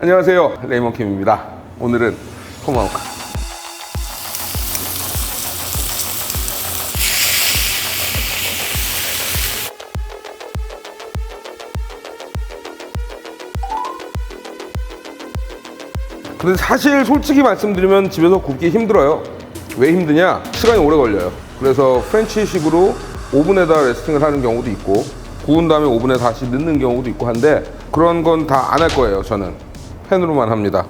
안녕하세요. 레이먼킴입니다. 오늘은 토마호크 근데 사실 솔직히 말씀드리면 집에서 굽기 힘들어요. 왜 힘드냐? 시간이 오래 걸려요. 그래서 프렌치식으로 오븐에다 레스팅을 하는 경우도 있고 구운 다음에 오븐에 다시 넣는 경우도 있고 한데 그런 건 다 안 할 거예요 저는 팬으로만 합니다.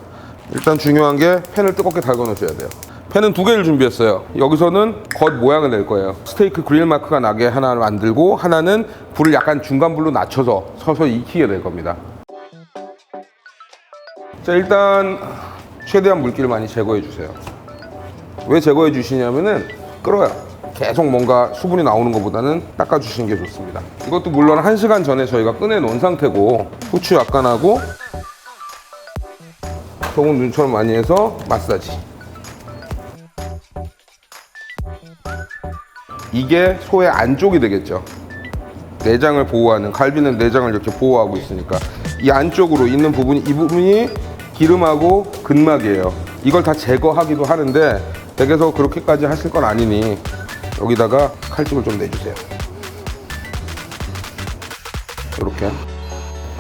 일단 중요한 게 팬을 뜨겁게 달궈 놓으셔야 돼요. 팬은 두 개를 준비했어요. 여기서는 겉 모양을 낼 거예요. 스테이크 그릴 마크가 나게 하나 만들고 하나는 불을 약간 중간 불로 낮춰서 서서히 익히게 될 겁니다. 자 일단 최대한 물기를 많이 제거해 주세요. 왜 제거해 주시냐면은 끓어요. 계속 뭔가 수분이 나오는 것보다는 닦아 주시는 게 좋습니다. 이것도 물론 1시간 전에 저희가 꺼내 놓은 상태고 후추 약간 하고 소금 눈처럼 많이 해서 마사지 이게 소의 안쪽이 되겠죠 내장을 보호하는 갈비는 내장을 이렇게 보호하고 있으니까 이 안쪽으로 있는 부분이 이 부분이 기름하고 근막이에요. 이걸 다 제거하기도 하는데 댁에서 그렇게까지 하실 건 아니니 여기다가 칼집을 좀 내주세요. 이렇게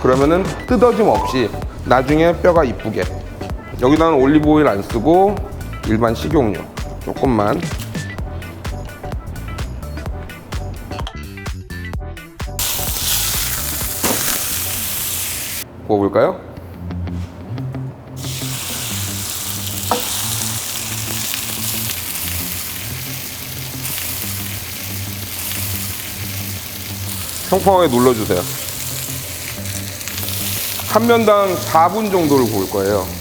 그러면은 뜯어짐 없이 나중에 뼈가 이쁘게 여기다는 올리브 오일 안 쓰고 일반 식용유 조금만 구워볼까요? 평평하게 눌러주세요. 한 면당 4분 정도를 구울 거예요.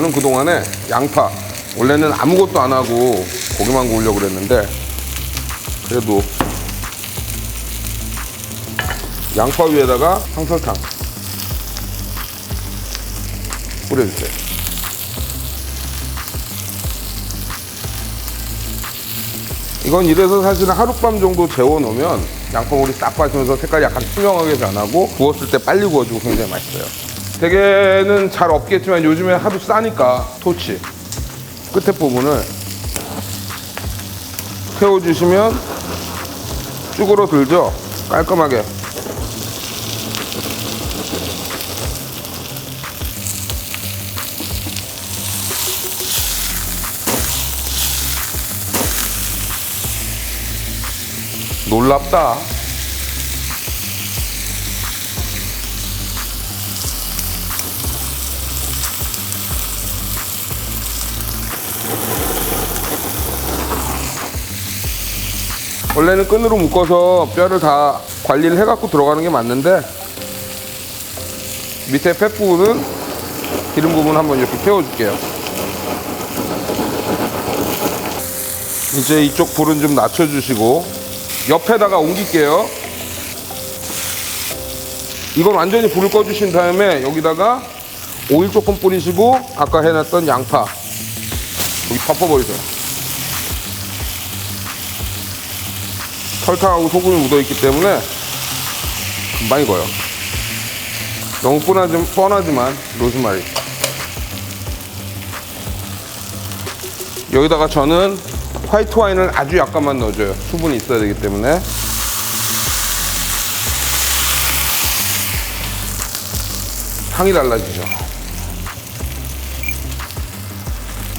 저는 그동안에 양파, 원래는 아무것도 안 하고 고기만 구우려고 그랬는데, 그래도 양파 위에다가 황설탕 뿌려주세요. 이건 이래서 사실은 하룻밤 정도 재워놓으면 양파물이 싹 빠지면서 색깔이 약간 투명하게 변하고 구웠을 때 빨리 구워지고 굉장히 맛있어요. 대게는 잘 없겠지만 요즘에 하도 싸니까 토치 끝에 부분을 태워주시면 쭈그러 들죠? 깔끔하게 놀랍다. 원래는 끈으로 묶어서 뼈를 다 관리를 해갖고 들어가는 게 맞는데 밑에 팻 부분은 기름 부분 한번 이렇게 태워줄게요. 이제 이쪽 불은 좀 낮춰주시고 옆에다가 옮길게요. 이건 완전히 불을 꺼주신 다음에 여기다가 오일 조금 뿌리시고 아까 해놨던 양파 여기 덮어버리세요. 설탕하고 소금이 묻어있기 때문에 금방 익어요. 너무 뻔하지, 뻔하지만 로즈마리. 여기다가 저는 화이트 와인을 아주 약간만 넣어줘요. 수분이 있어야 되기 때문에. 향이 달라지죠.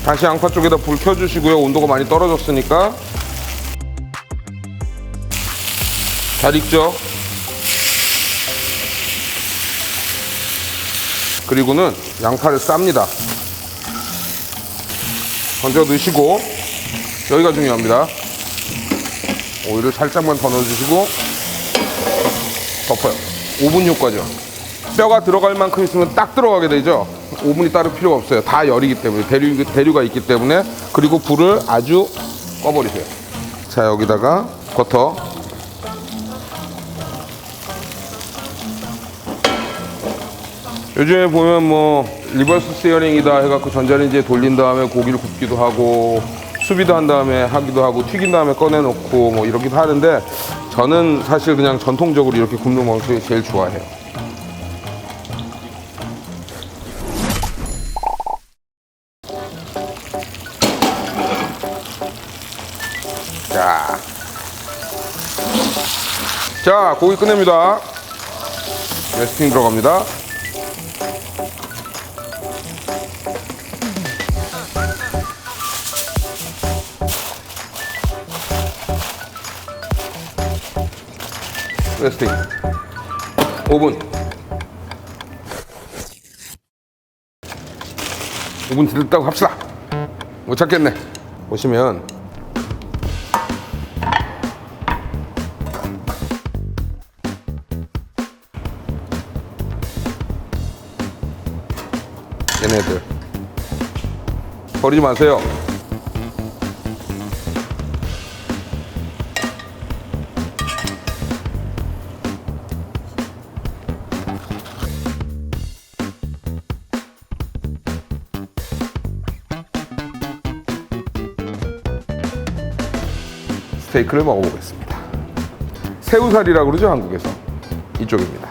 다시 양파 쪽에다 불 켜주시고요. 온도가 많이 떨어졌으니까. 잘 익죠? 그리고는 양파를 쌉니다. 건져 넣으시고 여기가 중요합니다. 오일을 살짝만 더 넣어주시고 덮어요. 5분 효과죠. 뼈가 들어갈 만큼 있으면 딱 들어가게 되죠. 5분이 따로 필요가 없어요. 다 열이기 때문에 대류, 대류가 있기 때문에 그리고 불을 아주 꺼버리세요. 자 여기다가 버터 요즘에 보면 뭐 리버스 스티어링이다 해갖고 전자레인지에 돌린 다음에 고기를 굽기도 하고 수비도 한 다음에 하기도 하고 튀긴 다음에 꺼내놓고 뭐 이렇기도 하는데 저는 사실 그냥 전통적으로 이렇게 굽는 방식이 제일 좋아해요. 자, 자 고기 끝냅니다. 네, 레스팅 들어갑니다. 레스팅. 5분. 5분 지났다고 합시다. 못 찾겠네. 보시면 얘네들 버리지 마세요. 스테이크를 먹어보겠습니다. 새우살이라고 그러죠 한국에서 이쪽입니다.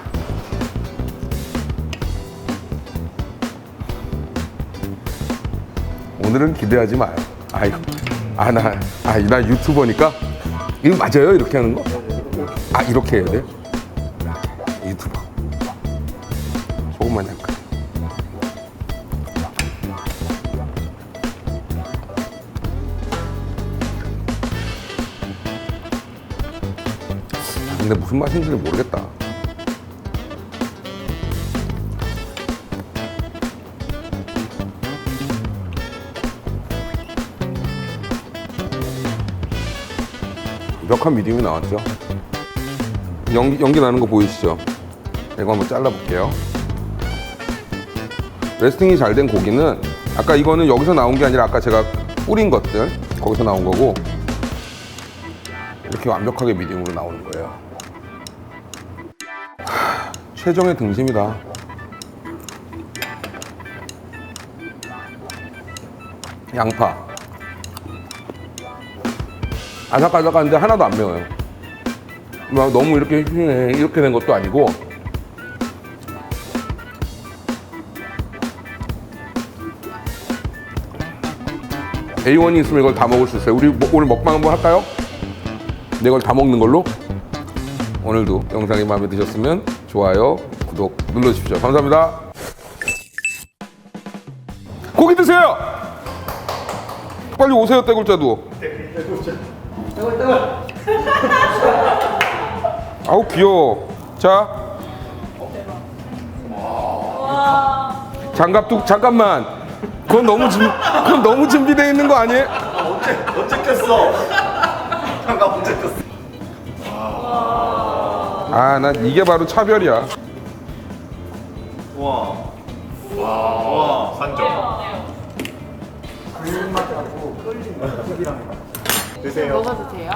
오늘은 기대하지 마요. 아이고, 아, 나, 아, 나 유튜버니까? 이거 맞아요? 이렇게 하는 거? 아, 이렇게 해야 돼? 유튜버. 조금만 약간. 근데 무슨 맛인지를 모르겠다. 완벽한 미디움이 나왔죠. 연기, 연기 나는 거 보이시죠? 이거 한번 잘라볼게요. 레스팅이 잘 된 고기는 아까 이거는 여기서 나온 게 아니라 아까 제가 뿌린 것들 거기서 나온 거고 이렇게 완벽하게 미디움으로 나오는 거예요. 하, 최정의 등심이다. 양파. 아삭아삭한데 하나도 안 매워요. 막 너무 이렇게 이렇게 된 것도 아니고 A1이 있으면 이걸 다 먹을 수 있어요. 우리 뭐- 오늘 먹방 한번 할까요? 네, 이걸 다 먹는 걸로 오늘도 영상이 마음에 드셨으면 좋아요, 구독 눌러주십시오. 감사합니다. 고기 드세요. 빨리 오세요, 떼굴자도. 아우 귀여워. 자. 장갑도 잠깐만. 그건 너무 준 그건 너무 준비되어 있는 거 아니에요? 언제 꼈어? 잠깐? 아, 난 이게 바로 차별이야. 와. 와. 와. 산점. 드세요. 먹어도 돼요?